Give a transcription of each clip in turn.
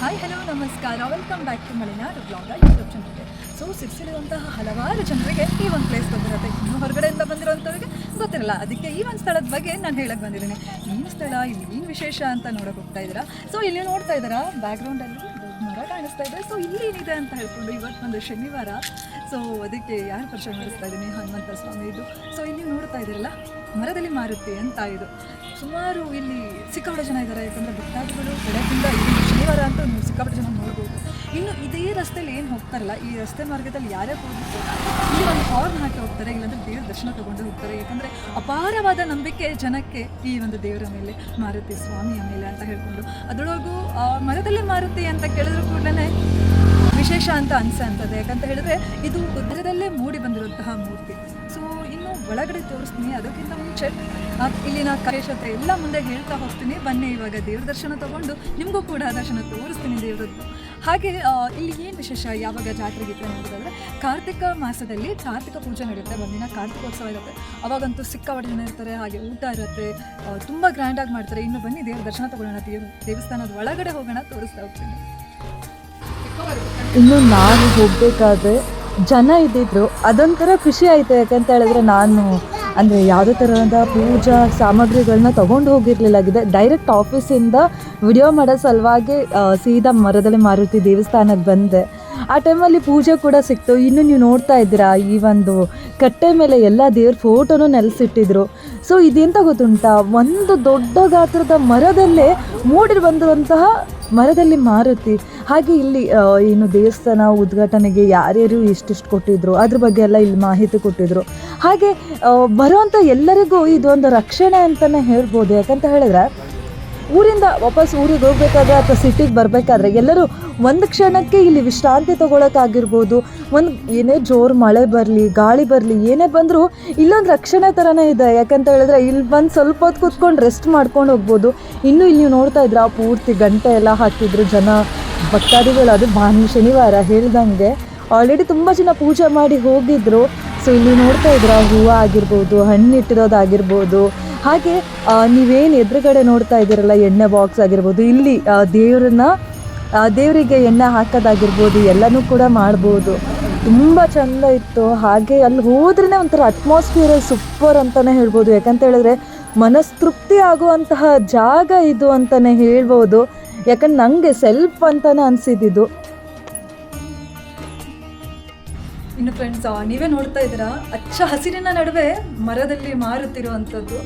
Hi hello ನಮಸ್ಕಾರ welcome back to Malenadu blog YouTube ಚಾನಲ್ಗೆ so ಸಿಕ್ಸಿರುವಂತಹ ಹಲವಾರು ಜನರಿಗೆ ಈ ಒಂದು ಪ್ಲೇಸ್ ಬಂದಿರುತ್ತೆ. ಇನ್ನು ಹೊರಗಡೆಯಿಂದ ಬಂದಿರುವಂಥವ್ರಿಗೆ ಗೊತ್ತಿರಲ್ಲ. ಅದಕ್ಕೆ ಈ ಒಂದು ಸ್ಥಳದ ಬಗ್ಗೆ ನಾನು ಹೇಳಕ್ಕೆ ಬಂದಿದ್ದೀನಿ. ಈ ಸ್ಥಳ, ಇಲ್ಲಿ ಏನು ವಿಶೇಷ ಅಂತ ನೋಡೋಕೆ ಹೋಗ್ತಾ ಇದ್ದೀರಾ? ಸೊ ಇಲ್ಲಿ ನೋಡ್ತಾ ಇದ್ದೀರಾ? ಬ್ಯಾಕ್ಗ್ರೌಂಡಲ್ಲಿ ಮರ ಕಾಣಿಸ್ತಾ ಇದೆ. ಸೊ ಇಲ್ಲಿ ಏನಿದೆ ಅಂತ ಹೇಳ್ಕೊಂಡು ಇವತ್ತು ಒಂದು ಶನಿವಾರ. ಸೊ ಅದಕ್ಕೆ ಯಾರು ಪರಿಚಯ ಮಾಡಿಸ್ತಾ ಇದ್ದೀನಿ? ಹನುಮಂತ ಸ್ವಾಮಿ ಇದು. ಸೊ ಇಲ್ಲಿ ನೋಡ್ತಾ ಇದ್ದೀರಲ್ಲ? ಮರದಲ್ಲಿ ಮಾರುತ್ತೆ ಅಂತ ಇದು. ಸುಮಾರು ಇಲ್ಲಿ ಸಿಕ್ಕಾಪಟ್ಟೆ ಜನ ಇದ್ದಾರೆ, ಯಾಕಂದರೆ ಭಕ್ತಾದಿಗಳು ಬೆಳಗ್ಗಿಂದ ಇಲ್ಲಿ ಶನಿವಾರ ಅಂತ ನೀವು ಸಿಕ್ಕಾಪಟ್ಟೆ ಜನ ನೋಡ್ಬೋದು. ಇನ್ನು ಇದೇ ರಸ್ತೆಯಲ್ಲಿ ಏನು ಹೋಗ್ತಾರಲ್ಲ, ಈ ರಸ್ತೆ ಮಾರ್ಗದಲ್ಲಿ ಯಾರೇ ಹೋಗಿರ್ತಾರೆ ಇಲ್ಲಿ ಒಂದು ಹಾರ್ನ್ ಹಾಕಿ ಹೋಗ್ತಾರೆ, ಇಲ್ಲಾಂದ್ರೆ ದೇವ್ರ ದರ್ಶನ ತಗೊಂಡು ಹೋಗ್ತಾರೆ. ಯಾಕಂದರೆ ಅಪಾರವಾದ ನಂಬಿಕೆ ಜನಕ್ಕೆ ಈ ಒಂದು ದೇವರ ಮೇಲೆ ಮಾರುತಿ ಸ್ವಾಮಿಯ ಮೇಲೆ ಅಂತ ಹೇಳ್ಕೊಂಡು. ಅದರೊಳಗೂ ಮರದಲ್ಲಿ ಮಾರುತಿ ಅಂತ ಕೇಳಿದ್ರು ಕೂಡಲೇ ವಿಶೇಷ ಅಂತ ಅನ್ಸಂತದೆ ಯಾಕಂತ ಹೇಳಿದ್ರೆ ಇದು ಉದ್ರದಲ್ಲೇ ಮೂಡಿ ಬಂದಿರುವಂತಹ ಮೂರ್ತಿ. ಒಳಗಡೆ ತೋರಿಸ್ತೀನಿ, ಅದಕ್ಕಿಂತ ಮುಂಚೆ ಇಲ್ಲಿನ ಕಲೇಶತೆ ಎಲ್ಲ ಮುಂದೆ ಹೇಳ್ತಾ ಹೋಗ್ತೀನಿ. ಬನ್ನಿ, ಇವಾಗ ದೇವ್ರ ದರ್ಶನ ತಗೊಂಡು ನಿಮಗೂ ಕೂಡ ದರ್ಶನ ತೋರಿಸ್ತೀನಿ ದೇವ್ರದ್ದು. ಹಾಗೆ ಇಲ್ಲಿ ಏನು ವಿಶೇಷ ಯಾವಾಗ ಜಾತ್ರೆ ಗೀತೆ ನೋಡೋದಾದ್ರೆ, ಕಾರ್ತಿಕ ಮಾಸದಲ್ಲಿ ಕಾರ್ತಿಕ ಪೂಜೆ ನಡೆಯುತ್ತೆ. ಒಂದಿನ ಕಾರ್ತಿಕೋತ್ಸವ ಇರುತ್ತೆ. ಅವಾಗಂತೂ ಸಿಕ್ಕಾಪಟ್ಟೆ ಜನ ಇರ್ತಾರೆ, ಹಾಗೆ ಊಟ ಇರುತ್ತೆ. ತುಂಬ ಗ್ರ್ಯಾಂಡಾಗಿ ಮಾಡ್ತಾರೆ. ಇನ್ನು ಬನ್ನಿ, ದೇವ್ರ ದರ್ಶನ ತಗೊಳ್ಳೋಣ. ದೇವ್ ದೇವಸ್ಥಾನದ ಒಳಗಡೆ ಹೋಗೋಣ, ತೋರಿಸ್ತಾ ಹೋಗ್ತೀನಿ. ಇನ್ನು ನಾನು ಹೋಗಬೇಕಾದ್ರೆ ಜನ ಇದ್ದಿದ್ರು, ಅದೊಂಥರ ಖುಷಿ ಆಯಿತು. ಯಾಕಂತ ಹೇಳಿದ್ರೆ ನಾನು ಅಂದರೆ ಯಾವುದೇ ಥರದ ಪೂಜಾ ಸಾಮಗ್ರಿಗಳನ್ನ ತೊಗೊಂಡು ಹೋಗಿರಲಿಲ್ಲಾಗಿದೆ ಡೈರೆಕ್ಟ್ ಆಫೀಸಿಂದ ವಿಡಿಯೋ ಮಾಡೋ ಸಲುವಾಗಿ ಸೀದಾ ಮರದಲ್ಲಿ ಮಾರುತಿ ದೇವಸ್ಥಾನಕ್ಕೆ ಬಂದೆ. ಆ ಟೈಮಲ್ಲಿ ಪೂಜೆ ಕೂಡ ಸಿಕ್ತು. ಇನ್ನು ನೀವು ನೋಡ್ತಾ ಇದ್ದೀರಾ, ಈ ಒಂದು ಕಟ್ಟೆ ಮೇಲೆ ಎಲ್ಲ ದೇವ್ರ ಫೋಟೋನು ನೆಲೆಸಿಟ್ಟಿದ್ರು. ಸೊ ಇದೆಂತ ಗೊತ್ತುಂಟಾ? ಒಂದು ದೊಡ್ಡ ಗಾತ್ರದ ಮರದಲ್ಲೇ ಮೂಡಿ ಬಂದಿರುವಂತಹ ಮರದಲ್ಲಿ ಮಾರುತಿ. ಹಾಗೆ ಇಲ್ಲಿ ಏನು ದೇವಸ್ಥಾನ ಉದ್ಘಾಟನೆಗೆ ಯಾರ್ಯಾರು ಎಷ್ಟೆಷ್ಟು ಕೊಟ್ಟಿದ್ರು, ಅದ್ರ ಬಗ್ಗೆ ಎಲ್ಲ ಇಲ್ಲಿ ಮಾಹಿತಿ ಕೊಟ್ಟಿದ್ರು. ಹಾಗೆ ಬರುವಂಥ ಎಲ್ಲರಿಗೂ ಇದೊಂದು ರಕ್ಷಣೆ ಅಂತಲೇ ಹೇಳ್ಬೋದು. ಯಾಕಂತ ಹೇಳಿದ್ರೆ ಊರಿಂದ ವಾಪಸ್ ಊರಿಗೆ ಹೋಗ್ಬೇಕಾದ್ರೆ ಅಥವಾ ಸಿಟಿಗೆ ಬರಬೇಕಾದ್ರೆ ಎಲ್ಲರೂ ಒಂದು ಕ್ಷಣಕ್ಕೆ ಇಲ್ಲಿ ವಿಶ್ರಾಂತಿ ತೊಗೊಳಕ್ಕಾಗಿರ್ಬೋದು. ಒಂದು ಏನೇ ಜೋರು ಮಳೆ ಬರಲಿ, ಗಾಳಿ ಬರಲಿ, ಏನೇ ಬಂದರೂ ಇಲ್ಲೊಂದು ರಕ್ಷಣೆ ಥರನೇ ಇದೆ. ಯಾಕಂತ ಹೇಳಿದ್ರೆ ಇಲ್ಲಿ ಬಂದು ಸ್ವಲ್ಪ ಹೊತ್ತು ಕೂತ್ಕೊಂಡು ರೆಸ್ಟ್ ಮಾಡ್ಕೊಂಡು ಹೋಗ್ಬೋದು. ಇನ್ನೂ ಇಲ್ಲಿ ನೀವು ನೋಡ್ತಾ ಇದ್ರೆ ಪೂರ್ತಿ ಗಂಟೆ ಎಲ್ಲ ಹಾಕಿದ್ರು ಜನ, ಭಕ್ತಾದಿಗಳು. ಅದು ಭಾನು ಶನಿವಾರ ಹೇಳ್ದಂಗೆ. ಆಲ್ರೆಡಿ ತುಂಬ ಜನ ಪೂಜೆ ಮಾಡಿ ಹೋಗಿದ್ರು. ಸೊ ಇಲ್ಲಿ ನೋಡ್ತಾ ಇದ್ರ ಹೂವು ಆಗಿರ್ಬೋದು, ಹಣ್ಣು ಇಟ್ಟಿರೋದಾಗಿರ್ಬೋದು. ಹಾಗೆ ನೀವೇನು ಎದುರುಗಡೆ ನೋಡ್ತಾ ಇದ್ದೀರಲ್ಲ, ಎಣ್ಣೆ ಬಾಕ್ಸ್ ಆಗಿರ್ಬೋದು, ಇಲ್ಲಿ ದೇವ್ರನ್ನ ದೇವರಿಗೆ ಎಣ್ಣೆ ಹಾಕೋದಾಗಿರ್ಬೋದು, ಎಲ್ಲನೂ ಕೂಡ ಮಾಡ್ಬೋದು. ತುಂಬ ಚಂದ ಇತ್ತು. ಹಾಗೆ ಅಲ್ಲಿ ಹೋದ್ರೇ ಒಂಥರ ಅಟ್ಮಾಸ್ಫಿಯರ್ ಸೂಪರ್ ಅಂತಲೇ ಹೇಳ್ಬೋದು. ಯಾಕಂತ ಹೇಳಿದ್ರೆ, ಮನಸ್ತೃಪ್ತಿ ಆಗುವಂತಹ ಜಾಗ ಇದು ಅಂತಲೇ ಹೇಳ್ಬೋದು. ಯಾಕಂದ್ರೆ ನನಗೆ ಸೆಲ್ಫ್ ಅಂತಲೇ ಅನಿಸಿದ್ದು ಇನ್ನು ಫ್ರೆಂಡ್ಸ್ ನೀವೇ ನೋಡ್ತಾ ಇದ್ದೀರಾ? ಅಚ್ಚ ಹಸಿರಿನ ನಡುವೆ ಮರದಲ್ಲಿ ಮಾರುತ್ತಿರುವಂಥದ್ದು.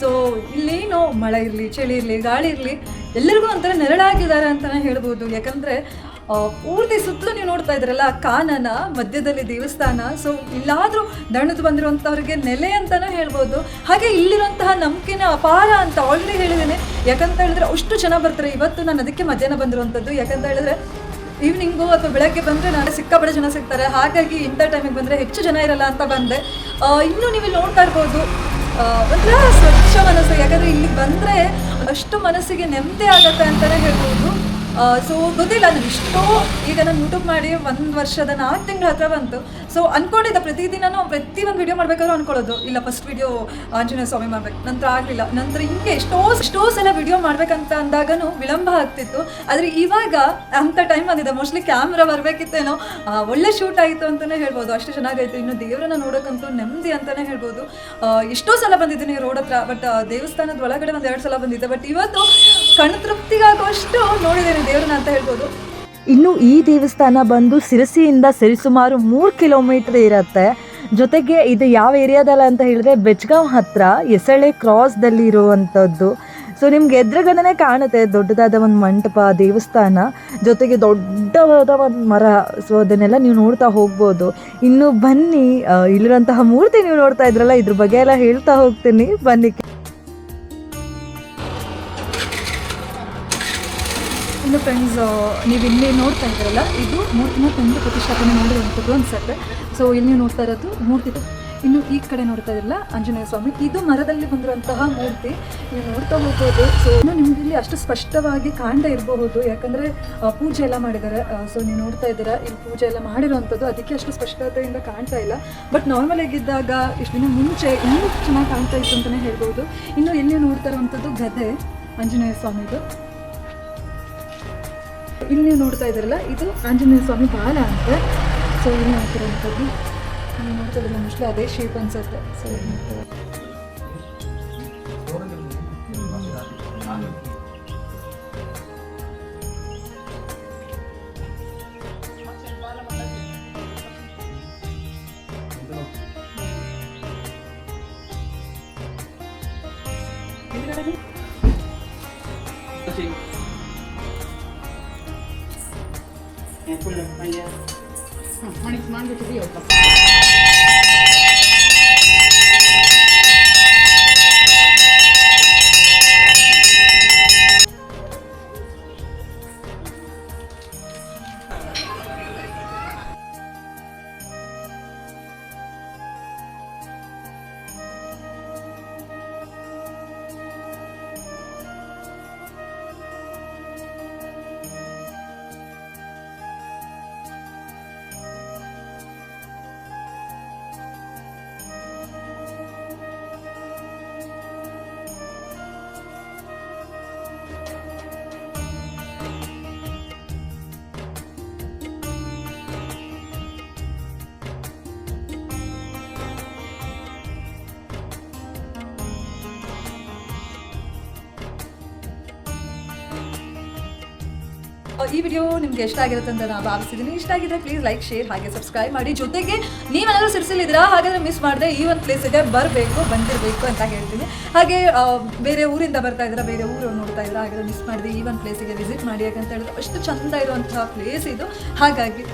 ಸೊ ಇಲ್ಲೇನು ಮಳೆ ಇರಲಿ, ಚಳಿ ಇರಲಿ, ಗಾಳಿ ಇರಲಿ, ಎಲ್ಲರಿಗೂ ಒಂಥರ ನೆರಳಾಗಿದ್ದಾರೆ ಅಂತಲೇ ಹೇಳ್ಬೋದು. ಯಾಕಂದರೆ ಪೂರ್ತಿ ಸುತ್ತಲೂ ನೀವು ನೋಡ್ತಾ ಇದ್ರಲ್ಲ ಕಾನನ, ಮಧ್ಯದಲ್ಲಿ ದೇವಸ್ಥಾನ. ಸೊ ಇಲ್ಲಾದರೂ ದಣದು ಬಂದಿರುವಂಥವ್ರಿಗೆ ನೆಲೆ ಅಂತಲೂ ಹೇಳ್ಬೋದು. ಹಾಗೆ ಇಲ್ಲಿರುವಂತಹ ನಂಬಿಕೆನ ಅಪಾರ ಅಂತ ಆಲ್ರೆಡಿ ಹೇಳಿದ್ದೀನಿ. ಯಾಕಂತ ಹೇಳಿದ್ರೆ, ಅಷ್ಟು ಜನ ಬರ್ತಾರೆ. ಇವತ್ತು ನಾನು ಅದಕ್ಕೆ ಮಧ್ಯಾಹ್ನ ಬಂದಿರುವಂಥದ್ದು. ಯಾಕಂತ ಹೇಳಿದ್ರೆ ಈವ್ನಿಂಗು ಅಥವಾ ಬೆಳಗ್ಗೆ ಬಂದರೆ ನಾಳೆ ಸಿಕ್ಕಾಪಟ್ಟೆ ಜನ ಸಿಗ್ತಾರೆ. ಹಾಗಾಗಿ ಇಂಥ ಟೈಮಿಗೆ ಬಂದರೆ ಹೆಚ್ಚು ಜನ ಇರಲ್ಲ ಅಂತ ಬಂದೆ. ಇನ್ನೂ ಇನ್ನು ನೀವು ಇಲ್ಲಿ ನೋಡ್ತಾ ಇರ್ಬೋದು. ಒಂಥರ ಸ್ವಚ್ಛ ಮನಸ್ಸು. ಯಾಕಂದರೆ ಇಲ್ಲಿ ಬಂದರೆ ಅಷ್ಟು ಮನಸ್ಸಿಗೆ ನೆಮ್ಮದಿ ಆಗುತ್ತೆ ಅಂತಲೇ ಹೇಳ್ಬೋದು. ಸೊ ಗೊತ್ತಿಲ್ಲ, ನಾನು ಇಷ್ಟೋ ಈಗ ನಾನು ಯೂಟ್ಯೂಬ್ ಮಾಡಿ ಒಂದು ವರ್ಷದ ನಾಲ್ಕು ತಿಂಗಳ ಹತ್ರ ಬಂತು. ಸೊ ಅಂದ್ಕೊಂಡಿದ್ದ ಪ್ರತಿದಿನ ಪ್ರತಿ ಒಂದು ವಿಡಿಯೋ ಮಾಡ್ಬೇಕಾದ್ರೂ ಅನ್ಕೊಳ್ಳೋದು. ಇಲ್ಲ ಫಸ್ಟ್ ವಿಡಿಯೋ ಆಂಜನೇಯ ಸ್ವಾಮಿ ಮಾಡ್ಬೇಕು. ನಂತರ ಆಗಲಿಲ್ಲ. ನಂತರ ಹಿಂಗೆ ಎಷ್ಟೋ ಎಷ್ಟೋ ಸಲ ವಿಡಿಯೋ ಮಾಡ್ಬೇಕಂತ ಅಂದಾಗನು ವಿಳಂಬ ಆಗ್ತಿತ್ತು. ಆದರೆ ಇವಾಗ ಅಂಥ ಟೈಮ್ ಬಂದಿದೆ ಮೋಸ್ಟ್ಲಿ ಕ್ಯಾಮ್ರಾ ಬರಬೇಕಿತ್ತೇನೋ. ಒಳ್ಳೆ ಶೂಟ್ ಆಯಿತು ಅಂತಲೇ ಹೇಳ್ಬೋದು. ಅಷ್ಟು ಚೆನ್ನಾಗಾಯಿತು ಇನ್ನು ದೇವರನ್ನ ನೋಡೋಕ್ಕಂತೂ ನೆಮ್ಮದಿ ಅಂತಲೇ ಹೇಳ್ಬೋದು. ಎಷ್ಟೋ ಸಲ ಬಂದಿದ್ದೀನಿ ರೋಡ್ ಹತ್ರ ಬಟ್ ದೇವಸ್ಥಾನದ ಒಳಗಡೆ ಒಂದು ಎರಡು ಸಲ ಬಂದಿದ್ದೆ. ಬಟ್ ಇವತ್ತು ಕಣ್ಣು ತೃಪ್ತಿಗಾಗುವಷ್ಟು ನೋಡಿದ್ದೇನೆ ದೇವರನ್ನ ಅಂತ ಹೇಳ್ಬೋದು. ಇನ್ನು ಈ ದೇವಸ್ಥಾನ ಬಂದು ಸಿರಸಿಯಿಂದ ಸರಿಸುಮಾರು ಮೂರು ಕಿಲೋಮೀಟರ್ ಇರುತ್ತೆ. ಜೊತೆಗೆ ಇದು ಯಾವ ಏರಿಯಾದಲ್ಲ ಅಂತ ಹೇಳಿದ್ರೆ ಬೆಚ್ಗಾಂವ್ ಹತ್ರ ಎಸಳೆ ಕ್ರಾಸ್ದಲ್ಲಿ ಇರುವಂಥದ್ದು. ಸೊ ನಿಮ್ಗೆ ಎದುರುಗಡೆನೇ ಕಾಣುತ್ತೆ ದೊಡ್ಡದಾದ ಒಂದು ಮಂಟಪ, ದೇವಸ್ಥಾನ. ಜೊತೆಗೆ ದೊಡ್ಡವಾದ ಒಂದು ಮರ. ಸೊ ಅದನ್ನೆಲ್ಲ ನೀವು ನೋಡ್ತಾ ಹೋಗ್ಬೋದು. ಇನ್ನು ಬನ್ನಿ ಇಲ್ಲಿರುವಂತಹ ಮೂರ್ತಿ ನೀವು ನೋಡ್ತಾ ಇದ್ರಲ್ಲ, ಇದ್ರ ಬಗ್ಗೆ ಎಲ್ಲ ಹೇಳ್ತಾ ಹೋಗ್ತೀನಿ. ಬನ್ನಿ ಇನ್ನು ಫ್ರೆಂಡ್ಸ್ ನೀವು ಇಲ್ಲಿ ನೋಡ್ತಾ ಇದ್ರಲ್ಲ, ಇದು ಮೂರ್ತಿನ ತಂದು ಪ್ರತಿಷ್ಠಾಪನೆ ಮಾಡಿರುವಂಥದ್ದು ಅನ್ಸುತ್ತೆ. ಸೊ ಇಲ್ಲಿ ನೀವು ನೋಡ್ತಾ ಇರೋದು ಮೂರ್ತಿ. ಇನ್ನು ಈ ಕಡೆ ನೋಡ್ತಾ ಇರಲ್ಲ ಆಂಜನೇಯ ಸ್ವಾಮಿ, ಇದು ಮರದಲ್ಲಿ ಬಂದಿರುವಂತಹ ಮೂರ್ತಿ. ನೀವು ನೋಡ್ತಾ ಹೋಗ್ಬೋದು. ಸೊ ಇನ್ನು ನಿಮ್ಗೆ ಇಲ್ಲಿ ಅಷ್ಟು ಸ್ಪಷ್ಟವಾಗಿ ಕಾಣದೇ ಇರಬಹುದು. ಯಾಕಂದ್ರೆ ಪೂಜೆ ಎಲ್ಲ ಮಾಡಿದ್ದಾರೆ ಸೊ ನೀವು ನೋಡ್ತಾ ಇದ್ದೀರಾ, ಇಲ್ಲಿ ಪೂಜೆ ಎಲ್ಲ ಮಾಡಿರುವಂಥದ್ದು. ಅದಕ್ಕೆ ಅಷ್ಟು ಸ್ಪಷ್ಟತೆಯಿಂದ ಕಾಣ್ತಾ ಇಲ್ಲ. ಬಟ್ ನಾರ್ಮಲ್ ಆಗಿದ್ದಾಗ, ಇಷ್ಟು ದಿನ ಮುಂಚೆ ಇನ್ನೂ ಚೆನ್ನಾಗಿ ಕಾಣ್ತಾ ಇತ್ತು ಅಂತಲೇ ಹೇಳ್ಬೋದು. ಇನ್ನು ಇಲ್ಲಿ ನೋಡ್ತಾ ಇರುವಂಥದ್ದು ಗದೆ ಆಂಜನೇಯ ಸ್ವಾಮಿದು. ಇಲ್ಲಿ ನೀವು ನೋಡ್ತಾ ಇದ್ದೀರಲ್ಲ, ಇದು ಆಂಜನೇಯ ಸ್ವಾಮಿ ಬಾಲ ಅಂತ. ಸೊ ಇಲ್ಲಿ ಹಾಕಿರೋಂಥದ್ದು ನೀವು ನೋಡ್ತಾ ಇದ್ದೀರಲ್ಲ ಮೋಸ್ಟ್ಲಿ ಅದೇ ಶೇಪ್ ಅನ್ಸುತ್ತೆ. ಸೊ ಮಾಡ್ತೀನಿ ಫುಲ್ ಮನೆಗೆ ಮಣಿಗೆ ಮಾಡಿಬಿಟ್ಟು ಈ ವಿಡಿಯೋ ನಿಮ್ಗೆ ಇಷ್ಟ ಆಗಿರುತ್ತೆ ಅಂತ ನಾನು ಭಾವಿಸಿದ್ದೀನಿ ಇಷ್ಟ ಆಗಿದ್ರೆ ಪ್ಲೀಸ್ ಲೈಕ್ ಶೇರ್ ಹಾಗೆ ಸಬ್ಸ್ಕ್ರೈಬ್ ಮಾಡಿ. ಜೊತೆಗೆ ನೀವೇನಾದ್ರೂ ಸಿರ್ಸಿಲಿದ್ದೀರಾ ಹಾಗಾದ್ರೆ ಮಿಸ್ ಮಾಡಿದೆ ಈ ಒಂದು ಪ್ಲೇಸಿಗೆ ಬರಬೇಕು, ಬಂದಿರಬೇಕು ಅಂತ ಹೇಳ್ತೀನಿ. ಹಾಗೆ ಬೇರೆ ಊರಿಂದ ಬರ್ತಾ ಇದ್ದೀರಾ, ಬೇರೆ ಊರು ನೋಡ್ತಾ ಇದ್ದೀರಾ, ಹಾಗಾದ್ರೆ ಮಿಸ್ ಮಾಡಿದೆ ಈ ಒಂದು ಪ್ಲೇಸಿಗೆ ವಿಸಿಟ್ ಮಾಡಿ ಯಾಕಂತ ಹೇಳಿದ್ರೆ ಅಷ್ಟು ಚಂದ ಇರುವಂತಹ ಪ್ಲೇಸ್ ಇದು. ಹಾಗಾಗಿ